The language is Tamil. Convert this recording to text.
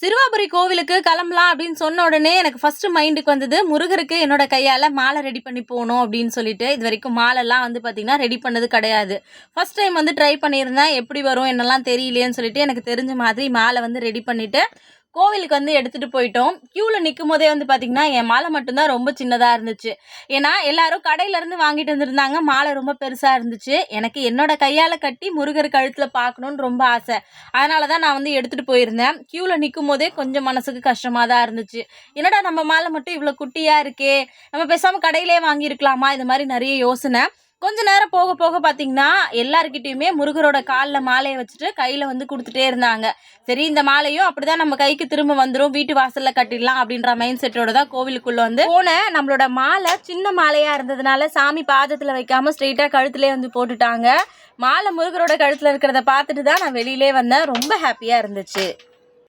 சிறுவாபுரி கோவிலுக்கு கிளம்பலாம் அப்படின்னு சொன்ன உடனே எனக்கு ஃபர்ஸ்ட் மைண்டுக்கு வந்தது முருகருக்கு என்னோட கையால் மாலை ரெடி பண்ணி போகணும் அப்படின்னு சொல்லிட்டு இது வரைக்கும் மாலைலாம் வந்து பார்த்திங்கன்னா ரெடி பண்ணது கிடையாது. ஃபர்ஸ்ட் டைம் வந்து ட்ரை பண்ணியிருந்தேன் எப்படி வரும் என்னெல்லாம் தெரியலையேன்னு சொல்லிட்டு எனக்கு தெரிஞ்ச மாதிரி மாலை வந்து ரெடி பண்ணிவிட்டு கோவிலுக்கு வந்து எடுத்துகிட்டு போயிட்டோம். க்யூவில் நிற்கும் போதே வந்து பார்த்திங்கன்னா என் மாலை மட்டும்தான் ரொம்ப சின்னதாக இருந்துச்சு. ஏன்னா எல்லாரும் கடையிலேருந்து வாங்கிட்டு வந்திருந்தாங்க. மாலை ரொம்ப பெருசாக இருந்துச்சு. எனக்கு என்னோட கையால் கட்டி முருகர் கழுத்தில் பார்க்கணுன்னு ரொம்ப ஆசை. அதனால தான் நான் வந்து எடுத்துகிட்டு போயிருந்தேன். க்யூவில் நிற்கும் போதே கொஞ்சம் மனசுக்கு கஷ்டமாக தான் இருந்துச்சு. என்னடா நம்ம மாலை மட்டும் இவ்வளோ குட்டியாக இருக்கே? நம்ம பேசாமல் கடையிலே வாங்கியிருக்கலாமா? இது மாதிரி நிறைய யோசனை. கொஞ்ச நேரம் போக போக பார்த்தீங்கன்னா எல்லாருக்கிட்டேயுமே முருகரோட காலில் மாலையை வச்சுட்டு கையில் வந்து கொடுத்துட்டே இருந்தாங்க. சரி இந்த மாலையும் அப்படிதான் நம்ம கைக்கு திரும்ப வந்துடும் வீட்டு வாசலில் கட்டிடலாம் அப்படின்ற மைண்ட் செட்டோட தான் கோவிலுக்குள்ளே வந்து போன நம்மளோட மாலை சின்ன மாலையாக இருந்ததுனால சாமி பாதத்தில் வைக்காமல் ஸ்ட்ரெயிட்டாக கழுத்துலேயே வந்து போட்டுட்டாங்க. மாலை முருகரோட கழுத்தில் இருக்கிறத பார்த்துட்டு தான் நான் வெளியிலே வந்தேன். ரொம்ப ஹாப்பியாக இருந்துச்சு.